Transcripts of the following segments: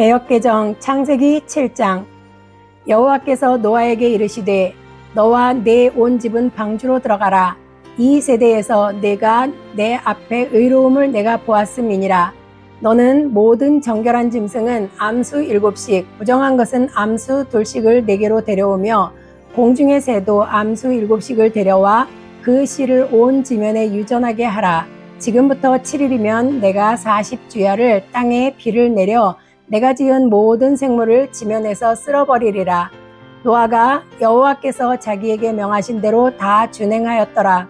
개혁개정 창세기 7장. 여호와께서 노아에게 이르시되 너와 내 온 집은 방주로 들어가라. 이 세대에서 내가 내 앞에 의로움을 내가 보았음이니라. 너는 모든 정결한 짐승은 암수 일곱씩 부정한 것은 암수 둘씩을 내게로 데려오며 공중의 새도 암수 일곱씩을 데려와 그 씨를 온 지면에 유전하게 하라. 지금부터 7일이면 내가 40주야를 땅에 비를 내려 내가 지은 모든 생물을 지면에서 쓸어버리리라. 노아가 여호와께서 자기에게 명하신 대로 다 준행하였더라.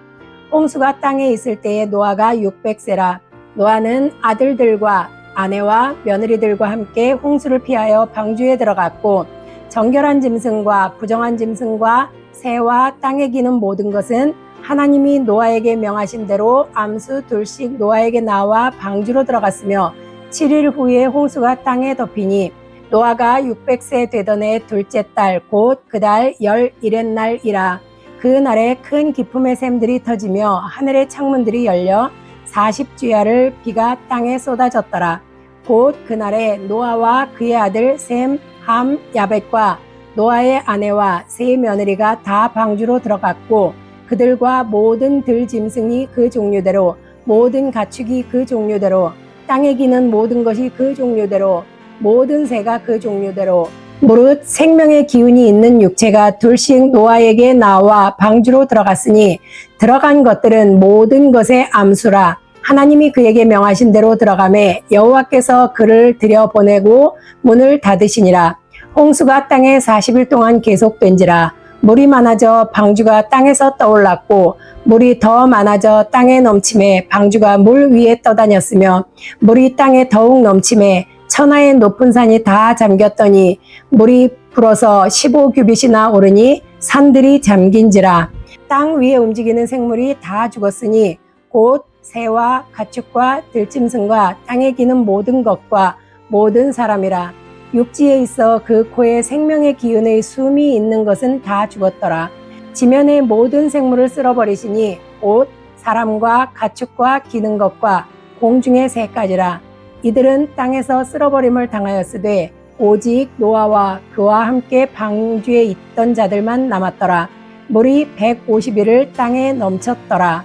홍수가 땅에 있을 때에 노아가 600세라. 노아는 아들들과 아내와 며느리들과 함께 홍수를 피하여 방주에 들어갔고 정결한 짐승과 부정한 짐승과 새와 땅에 기는 모든 것은 하나님이 노아에게 명하신 대로 암수 둘씩 노아에게 나와 방주로 들어갔으며 7일 후에 홍수가 땅에 덮이니 노아가 600세 되던 해 둘째 달 곧 그달 열일의 날이라. 그 날에 큰 기품의 샘들이 터지며 하늘의 창문들이 열려 40주야를 비가 땅에 쏟아졌더라. 곧 그날에 노아와 그의 아들 셈, 함, 야벳과 노아의 아내와 세 며느리가 다 방주로 들어갔고 그들과 모든 들 짐승이 그 종류대로 모든 가축이 그 종류대로 땅에 기는 모든 것이 그 종류대로 모든 새가 그 종류대로 무릇 생명의 기운이 있는 육체가 둘씩 노아에게 나와 방주로 들어갔으니 들어간 것들은 모든 것의 암수라. 하나님이 그에게 명하신 대로 들어가매 여호와께서 그를 들여보내고 문을 닫으시니라. 홍수가 땅에 40일 동안 계속된지라 물이 많아져 방주가 땅에서 떠올랐고 물이 더 많아져 땅에 넘침에 방주가 물 위에 떠다녔으며 물이 땅에 더욱 넘침에 천하의 높은 산이 다 잠겼더니 물이 불어서 15규빗이나 오르니 산들이 잠긴지라. 땅 위에 움직이는 생물이 다 죽었으니 곧 새와 가축과 들짐승과 땅에 기는 모든 것과 모든 사람이라 육지에 있어 그 코에 생명의 기운의 숨이 있는 것은 다 죽었더라. 지면의 모든 생물을 쓸어버리시니 옷, 사람과 가축과 기는 것과 공중의 새까지라. 이들은 땅에서 쓸어버림을 당하였으되 오직 노아와 그와 함께 방주에 있던 자들만 남았더라. 물이 150일을 땅에 넘쳤더라.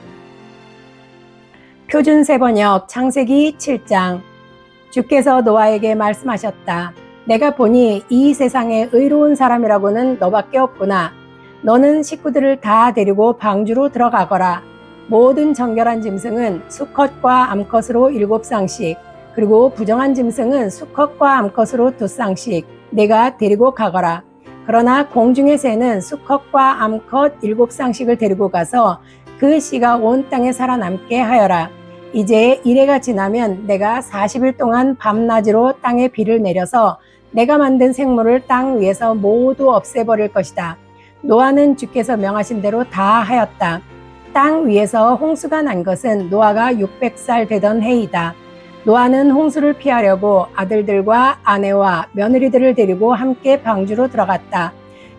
표준 세번역 창세기 7장 주께서 노아에게 말씀하셨다. 내가 보니 이 세상에 의로운 사람이라고는 너밖에 없구나. 너는 식구들을 다 데리고 방주로 들어가거라. 모든 정결한 짐승은 수컷과 암컷으로 일곱 쌍씩, 그리고 부정한 짐승은 수컷과 암컷으로 두 쌍씩 내가 데리고 가거라. 그러나 공중의 새는 수컷과 암컷 일곱 쌍씩을 데리고 가서 그 씨가 온 땅에 살아남게 하여라. 이제 이래가 지나면 내가 40일 동안 밤낮으로 땅에 비를 내려서 내가 만든 생물을 땅 위에서 모두 없애버릴 것이다. 노아는 주께서 명하신 대로 다 하였다. 땅 위에서 홍수가 난 것은 노아가 600살 되던 해이다. 노아는 홍수를 피하려고 아들들과 아내와 며느리들을 데리고 함께 방주로 들어갔다.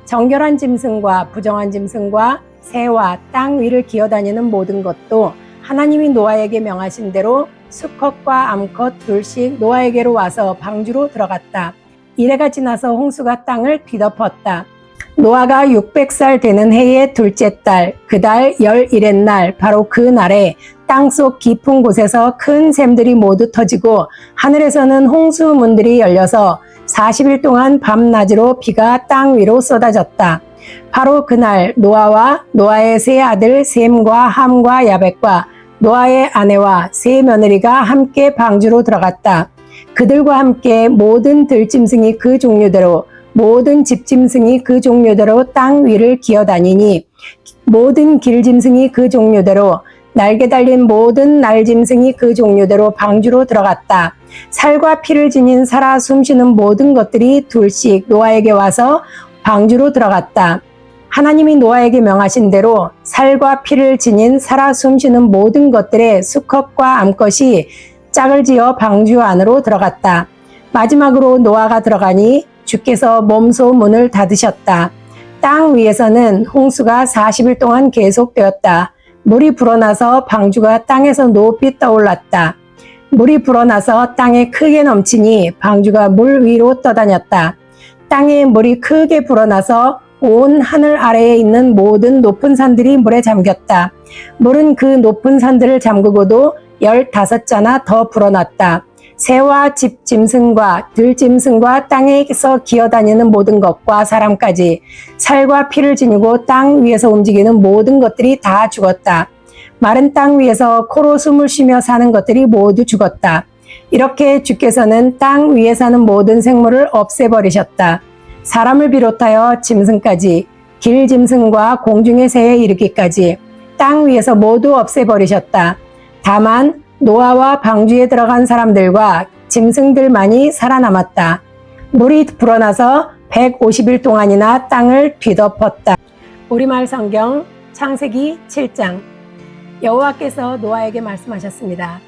정결한 짐승과 부정한 짐승과 새와 땅 위를 기어다니는 모든 것도 하나님이 노아에게 명하신 대로 수컷과 암컷 둘씩 노아에게로 와서 방주로 들어갔다. 이래가 지나서 홍수가 땅을 뒤덮었다. 노아가 600살 되는 해의 둘째 달, 그 달 열일의 날, 바로 그 날에 땅속 깊은 곳에서 큰 샘들이 모두 터지고 하늘에서는 홍수문들이 열려서 40일 동안 밤낮으로 비가 땅 위로 쏟아졌다. 바로 그날 노아와 노아의 세 아들 셈과 함과 야벳과 노아의 아내와 세 며느리가 함께 방주로 들어갔다. 그들과 함께 모든 들짐승이 그 종류대로 모든 집짐승이 그 종류대로 땅 위를 기어다니니 모든 길짐승이 그 종류대로 날개 달린 모든 날짐승이 그 종류대로 방주로 들어갔다. 살과 피를 지닌 살아 숨쉬는 모든 것들이 둘씩 노아에게 와서 방주로 들어갔다. 하나님이 노아에게 명하신 대로 살과 피를 지닌 살아 숨쉬는 모든 것들의 수컷과 암컷이 짝을 지어 방주 안으로 들어갔다. 마지막으로 노아가 들어가니 주께서 몸소 문을 닫으셨다. 땅 위에서는 홍수가 40일 동안 계속되었다. 물이 불어나서 방주가 땅에서 높이 떠올랐다. 물이 불어나서 땅에 크게 넘치니 방주가 물 위로 떠다녔다. 땅에 물이 크게 불어나서 온 하늘 아래에 있는 모든 높은 산들이 물에 잠겼다. 물은 그 높은 산들을 잠그고도 열다섯 자나 더 불어났다. 새와 집 짐승과 들 짐승과 땅에서 기어다니는 모든 것과 사람까지 살과 피를 지니고 땅 위에서 움직이는 모든 것들이 다 죽었다. 마른 땅 위에서 코로 숨을 쉬며 사는 것들이 모두 죽었다. 이렇게 주께서는 땅 위에 사는 모든 생물을 없애버리셨다. 사람을 비롯하여 짐승까지 길 짐승과 공중의 새에 이르기까지 땅 위에서 모두 없애버리셨다. 다만 노아와 방주에 들어간 사람들과 짐승들만이 살아남았다. 물이 불어나서 150일 동안이나 땅을 뒤덮었다. 우리말 성경 창세기 7장 여호와께서 노아에게 말씀하셨습니다.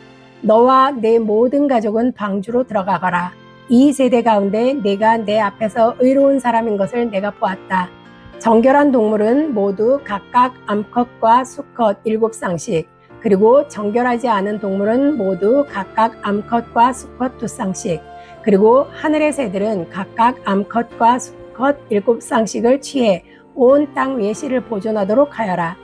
너와 내 모든 가족은 방주로 들어가거라. 이 세대 가운데 내가 내 앞에서 의로운 사람인 것을 내가 보았다. 정결한 동물은 모두 각각 암컷과 수컷 일곱 쌍씩, 그리고 정결하지 않은 동물은 모두 각각 암컷과 수컷 두 쌍씩, 그리고 하늘의 새들은 각각 암컷과 수컷 일곱 쌍씩을 취해 온 땅 위에 씨를 보존하도록 하여라.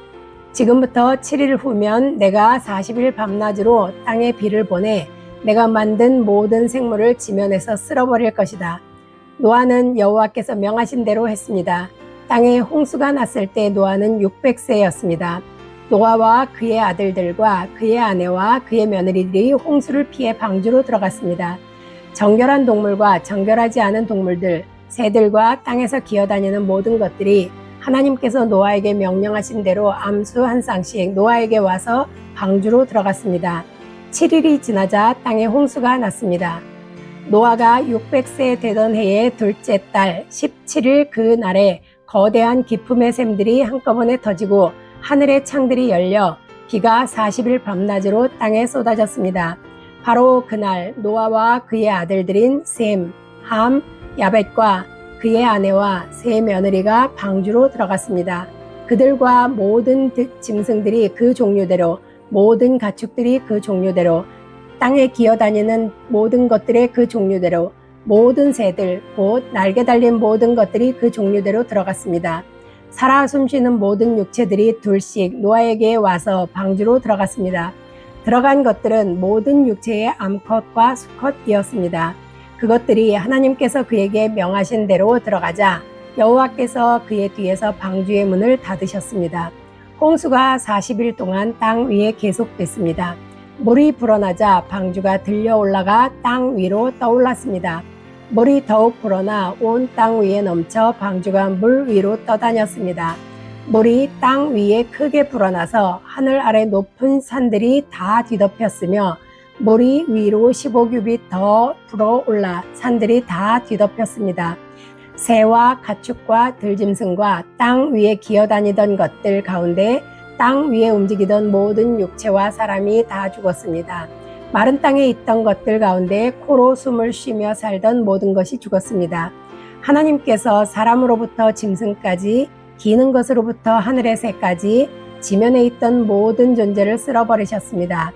지금부터 7일 후면 내가 40일 밤낮으로 땅에 비를 보내 내가 만든 모든 생물을 지면에서 쓸어버릴 것이다. 노아는 여호와께서 명하신 대로 했습니다. 땅에 홍수가 났을 때 노아는 600세였습니다. 노아와 그의 아들들과 그의 아내와 그의 며느리들이 홍수를 피해 방주로 들어갔습니다. 정결한 동물과 정결하지 않은 동물들, 새들과 땅에서 기어다니는 모든 것들이 하나님께서 노아에게 명령하신 대로 암수 한 쌍씩 노아에게 와서 방주로 들어갔습니다. 7일이 지나자 땅에 홍수가 났습니다. 노아가 600세 되던 해의 둘째 달 17일 그 날에 거대한 기품의 샘들이 한꺼번에 터지고 하늘의 창들이 열려 비가 40일 밤낮으로 땅에 쏟아졌습니다. 바로 그날 노아와 그의 아들들인 셈, 함, 야벳과 그의 아내와 세 며느리가 방주로 들어갔습니다. 그들과 모든 짐승들이 그 종류대로 모든 가축들이 그 종류대로 땅에 기어다니는 모든 것들의 그 종류대로 모든 새들 곧 날개 달린 모든 것들이 그 종류대로 들어갔습니다. 살아 숨쉬는 모든 육체들이 둘씩 노아에게 와서 방주로 들어갔습니다. 들어간 것들은 모든 육체의 암컷과 수컷이었습니다. 그것들이 하나님께서 그에게 명하신 대로 들어가자 여호와께서 그의 뒤에서 방주의 문을 닫으셨습니다. 홍수가 40일 동안 땅 위에 계속됐습니다. 물이 불어나자 방주가 들려 올라가 땅 위로 떠올랐습니다. 물이 더욱 불어나 온 땅 위에 넘쳐 방주가 물 위로 떠다녔습니다. 물이 땅 위에 크게 불어나서 하늘 아래 높은 산들이 다 뒤덮였으며 물이 위로 15규빗 더 불어올라 산들이 다 뒤덮였습니다. 새와 가축과 들짐승과 땅 위에 기어다니던 것들 가운데 땅 위에 움직이던 모든 육체와 사람이 다 죽었습니다. 마른 땅에 있던 것들 가운데 코로 숨을 쉬며 살던 모든 것이 죽었습니다. 하나님께서 사람으로부터 짐승까지 기는 것으로부터 하늘의 새까지 지면에 있던 모든 존재를 쓸어버리셨습니다.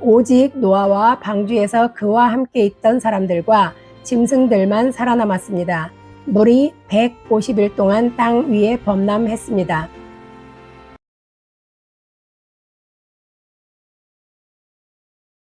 오직 노아와 방주에서 그와 함께 있던 사람들과 짐승들만 살아남았습니다. 물이 150일 동안 땅 위에 범람했습니다.